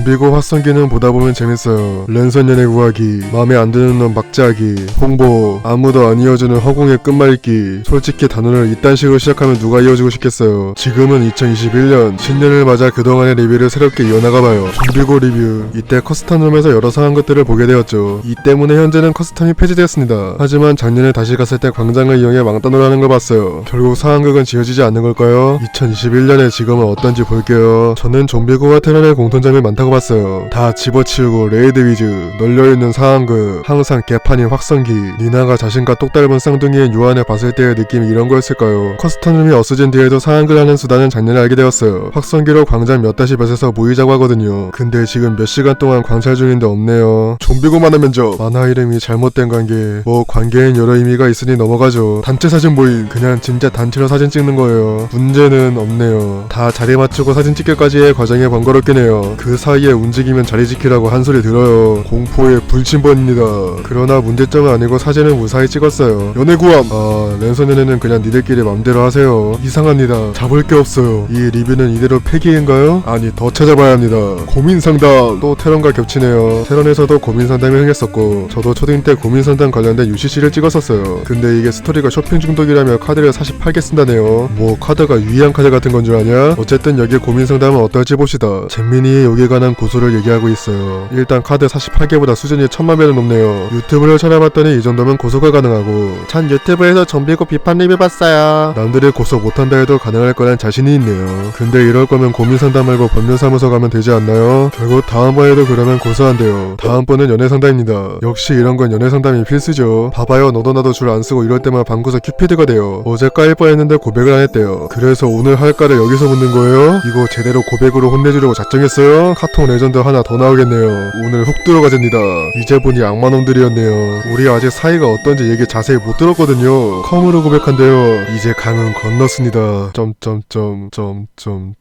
좀비고 확성기는 보다 보면 재밌어요. 랜선 연애 구하기, 마음에 안 드는 놈 막자기, 홍보, 아무도 안 이어주는 허공의 끝말잇기. 솔직히 단어를 이딴 식으로 시작하면 누가 이어주고 싶겠어요. 지금은 2021년 신년을 맞아 그동안의 리뷰를 새롭게 이어나가봐요. 좀비고 리뷰. 이때 커스텀룸에서 여러 상한 것들을 보게 되었죠. 이 때문에 현재는 커스텀이 폐지되었습니다. 하지만 작년에 다시 갔을 때 광장을 이용해 망단으로 하는 걸 봤어요. 결국 상황극은 지어지지 않는 걸까요? 2021년에 지금은 어떤지 볼게요. 저는 좀비고와 테란의 공통점이 많다고 봤어요. 다 집어치우고 레이드 위즈, 널려있는 상황극, 항상 개판인 확성기, 니나가 자신과 똑 닮은 쌍둥이의 유한을 봤을 때의 느낌이 이런 거였을까요? 커스텀룸이 없어진 뒤에도 상황극을 하는 수단은 작년에 알게 되었어요. 확성기로 광장 몇 다시 몇에서 모이자고 하거든요. 근데 지금 몇 시간 동안 관찰 중인데 없네요. 좀비고만 하면 저 만화 이름이 잘못된 관계 뭐 관계엔 여러 의미가 있으니 넘어가죠. 단체 사진 모임 그냥 진짜 단체로 사진 찍는 거예요. 문제는 없네요. 다 자리 맞추고 사진 찍기까지의 과정이 번거롭긴 해요. 그 사이 에 움직이면 자리 지키라고 한 소리 들어요. 공포의 불침번입니다. 그러나 문제점은 아니고 사진은 무사히 찍었어요. 연애 구함. 아 랜선 연애는 그냥 니들끼리 맘대로 하세요. 이상합니다. 잡을 게 없어요. 이 리뷰는 이대로 폐기인가요? 아니 더 찾아봐야 합니다. 고민 상담 또 테런과 겹치네요. 테런에서도 고민 상담이 흥했었고 저도 초딩 때 고민 상담 관련된 UCC를 찍었었어요. 근데 이게 스토리가 쇼핑 중독이라며 카드를 48개 쓴다네요. 뭐 카드가 유의한 카드 같은 건 줄 아냐? 어쨌든 여기 고민 상담은 어떨지 봅시다. 잼민이의 여기에 관한 고소를 얘기하고 있어요. 일단 카드 48개보다 수준이 천만 배는 높네요. 유튜브를 찾아봤더니 이 정도면 고소가 가능하고 전 유튜브에서 좀비고 비판 리뷰 봤어요. 남들이 고소 못한다 해도 가능할 거란 자신이 있네요. 근데 이럴 거면 고민 상담 말고 법률사무소 가면 되지 않나요? 결국 다음번에도 그러면 고소한대요. 다음번은 연애 상담입니다. 역시 이런 건 연애 상담이 필수죠. 봐봐요 너도 나도 줄 안 쓰고 이럴 때만 방구석 큐피드가 돼요. 어제 까일 뻔했는데 고백을 안 했대요. 그래서 오늘 할까를 여기서 묻는 거예요? 이거 제대로 고백으로 혼내주려고 작정했어요? 카통 레전드 하나 더 나오겠네요. 오늘 훅 들어가집니다. 이제 보니 악마놈들이었네요. 우리 아직 사이가 어떤지 얘기 자세히 못 들었거든요. 컴으로 고백한대요. 이제 강은 건넜습니다. 점점점 점점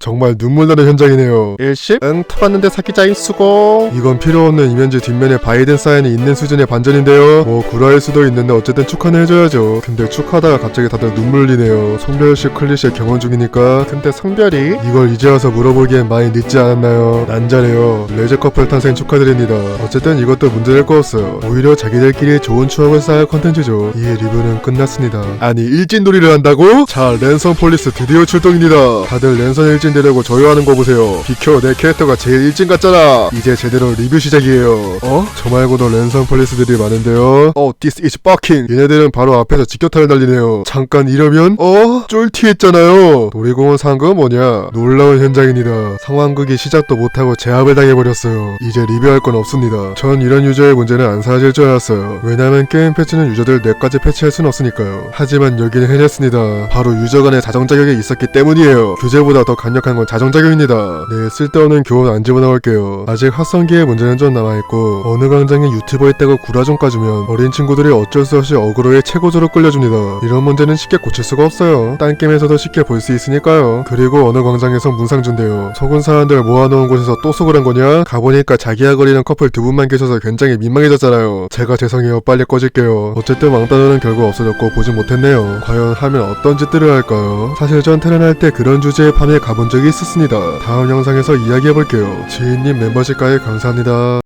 정말 눈물 나는 현장이네요. 일십? 응 타봤는데 사기자인 수고. 이건 필요 없는 이면지 뒷면에 바이든 사인이 있는 수준의 반전인데요. 뭐 구라일 수도 있는데 어쨌든 축하는 해줘야죠. 근데 축하하다가 갑자기 다들 눈물 흘리네요. 성별씨 클리셰 경험 중이니까. 근데 성별이? 이걸 이제 와서 물어보기엔 많이 늦지 않았나요? 난잘해요. 레저 커플 탄생 축하드립니다. 어쨌든 이것도 문제될 거 없어요. 오히려 자기들끼리 좋은 추억을 쌓을 컨텐츠죠. 이 리뷰는 끝났습니다. 아니 일진놀이를 한다고? 자 랜선 폴리스 드디어 출동입니다. 다들 랜선 일진 되려고 조여하는 거 보세요. 비켜 내 캐릭터가 제일 일진 같잖아. 이제 제대로 리뷰 시작이에요. 어? 저 말고도 랜선 폴리스들이 많은데요. 어, this is fucking. 얘네들은 바로 앞에서 직격탄을 날리네요. 잠깐 이러면 어? 쫄티했잖아요. 놀이공원 상금 뭐냐? 놀라운 현장입니다. 상황극이 시작도 못하고 제압을 당해버렸어요. 이제 리뷰할 건 없습니다. 전 이런 유저의 문제는 안 사라질 줄 알았어요. 왜냐면 게임 패치는 유저들 넷까지 패치할 순 없으니까요. 하지만 여기는 해냈습니다. 바로 유저 간의 자정 자격이 있었기 때문이에요. 규제보다 더 강력한 건 자정 자격입니다. 네, 쓸데없는 교훈 안 집어넣을게요. 아직 합성기의 문제는 좀 남아있고 어느 광장에 유튜버 있다고 구라 좀 까주면 어린 친구들이 어쩔 수 없이 어그로에 최고조로 끌려줍니다. 이런 문제는 쉽게 고칠 수가 없어요. 딴 게임에서도 쉽게 볼 수 있으니까요. 그리고 어느 광장에서 문상 준대요. 속은 사람들 모아놓은 곳에서 또 속을 한 거냐? 가보니까 자기야 거리는 커플 두 분만 계셔서 굉장히 민망해졌잖아요. 제가 죄송해요. 빨리 꺼질게요. 어쨌든 왕따노는 결국 없어졌고 보진 못했네요. 과연 하면 어떤 짓들을 할까요? 사실 전 테란할 때 그런 주제의 밤에 가본 적이 있었습니다. 다음 영상에서 이야기해볼게요. 지인님 멤버십까지 감사합니다.